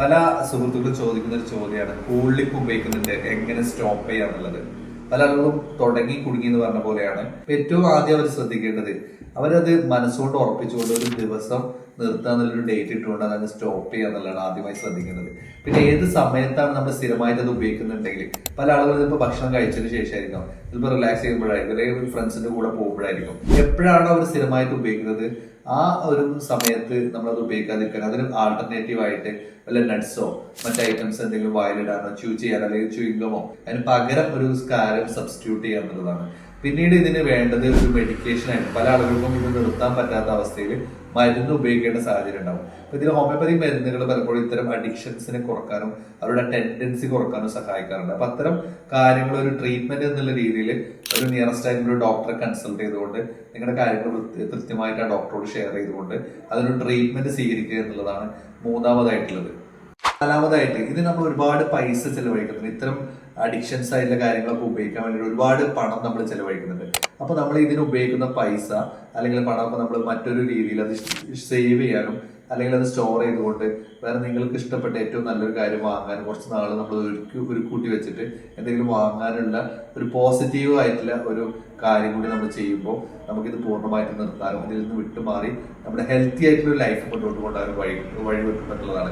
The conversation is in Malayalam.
പല സുഹൃത്തുക്കളും ചോദിക്കുന്ന ഒരു ചോദ്യമാണ് കൂളിപ്പ് ഉപയോഗിക്കുന്നുണ്ട് എങ്ങനെ സ്റ്റോപ്പ് ചെയ്യാന്നുള്ളത് പല ആളുകളും തുടങ്ങി കുടുങ്ങി എന്ന് പറഞ്ഞ പോലെയാണ്. ഏറ്റവും ആദ്യം അവർ ശ്രദ്ധിക്കേണ്ടത് അവരത് മനസ്സുകൊണ്ട് ഉറപ്പിച്ചുകൊണ്ട് ഒരു ദിവസം നിർത്താൻ എന്നുള്ളൊരു ഡേറ്റ് ഇട്ടുകൊണ്ട് അതങ്ങ് സ്റ്റോപ്പ് ചെയ്യുക എന്നുള്ളതാണ് ആദ്യമായി ശ്രദ്ധിക്കേണ്ടത്. പിന്നെ ഏത് സമയത്താണ് നമ്മൾ സ്ഥിരമായിട്ട് അത് ഉപയോഗിക്കുന്നുണ്ടെങ്കിൽ പല ആളുകളും ഇപ്പോൾ ഭക്ഷണം കഴിച്ചതിന് ശേഷമായിരിക്കും. ചിലപ്പോൾ റിലാക്സ് ചെയ്യുമ്പോഴായിരിക്കും അല്ലെങ്കിൽ ഫ്രണ്ട്സിന്റെ കൂടെ പോകുമ്പോഴായിരിക്കും. എപ്പോഴാണ് അവർ സ്ഥിരമായിട്ട് ഉപയോഗിക്കുന്നത്? ആ ഒരു സമയത്ത് നമ്മളത് ഉപയോഗിക്കാതിരിക്കാൻ അതിന് ആൾട്ടർനേറ്റീവ് ആയിട്ട് വല്ല നട്ട്സോ മറ്റ് ഐറ്റംസ് എന്തെങ്കിലും വായിലിടാനോ ച്യൂ ചെയ്യാനോ അല്ലെങ്കിൽ ചുയിങ്കമോ അതിന് പകരം ഒരു സ്കാരം സബ്സ്റ്റിറ്റ്യൂട്ട് ചെയ്യുക എന്നുള്ളതാണ് പിന്നീട് ഇതിന് വേണ്ടത് ഒരു മെഡിക്കേഷൻ ആയിട്ട് പല ആളുകൾക്കും ഇത് നിർത്താൻ പറ്റാത്ത അവസ്ഥയിൽ മരുന്ന് ഉപയോഗിക്കേണ്ട സാഹചര്യം ഉണ്ടാവും. അപ്പൊ ഇതിൽ ഹോമിയോപ്പതി മരുന്നുകൾ പലപ്പോഴും ഇത്തരം അഡിക്ഷൻസിനെ കുറക്കാനും അവരുടെ ടെൻഡൻസി കുറക്കാനും സഹായിക്കാറുണ്ട്. അപ്പൊ അത്തരം കാര്യങ്ങൾ ഒരു ട്രീറ്റ്മെന്റ് എന്നുള്ള രീതിയിൽ ഒരു നിയറസ്റ്റ് ആയിട്ടുള്ള ഒരു ഡോക്ടറെ കൺസൾട്ട് ചെയ്തുകൊണ്ട് നിങ്ങളുടെ കാര്യങ്ങൾ കൃത്യ- കൃത്യമായിട്ട് ആ ഡോക്ടറോട് ഷെയർ ചെയ്തുകൊണ്ട് അതിനൊരു ട്രീറ്റ്മെന്റ് സ്വീകരിക്കുക എന്നുള്ളതാണ് മൂന്നാമതായിട്ടുള്ളത്. നാലാമതായിട്ട് ഇത് നമ്മൾ ഒരുപാട് പൈസ ചെലവഴിക്കുന്നുണ്ട്. ഇത്തരം അഡിക്ഷൻസ് ആയിട്ടുള്ള കാര്യങ്ങളൊക്കെ ഉപയോഗിക്കാൻ വേണ്ടി ഒരുപാട് പണം നമ്മൾ ചെലവഴിക്കുന്നുണ്ട്. അപ്പൊ നമ്മൾ ഇതിന് ഉപയോഗിക്കുന്ന പൈസ അല്ലെങ്കിൽ പണം പണമൊക്കെ നമ്മൾ മറ്റൊരു രീതിയിൽ അത് സേവ് ചെയ്യാനും അല്ലെങ്കിൽ അത് സ്റ്റോർ ചെയ്തുകൊണ്ട് വേറെ നിങ്ങൾക്ക് ഇഷ്ടപ്പെട്ട ഏറ്റവും നല്ലൊരു കാര്യം വാങ്ങാനും കുറച്ച് നാൾ നമ്മൾ ഒരുക്കി ഒരു കൂട്ടി വെച്ചിട്ട് എന്തെങ്കിലും വാങ്ങാനുള്ള ഒരു പോസിറ്റീവ് ആയിട്ടുള്ള ഒരു കാര്യം കൂടി നമ്മൾ ചെയ്യുമ്പോൾ നമുക്കിത് പൂർണമായിട്ട് നിർത്താനും അതിൽ നിന്ന് വിട്ടുമാറി നമ്മുടെ ഹെൽത്തി ആയിട്ടുള്ള ലൈഫ് മുന്നോട്ട് കൊണ്ടുപോകാൻ വഴി വഴി വെക്കുമെന്നുള്ളതാണ്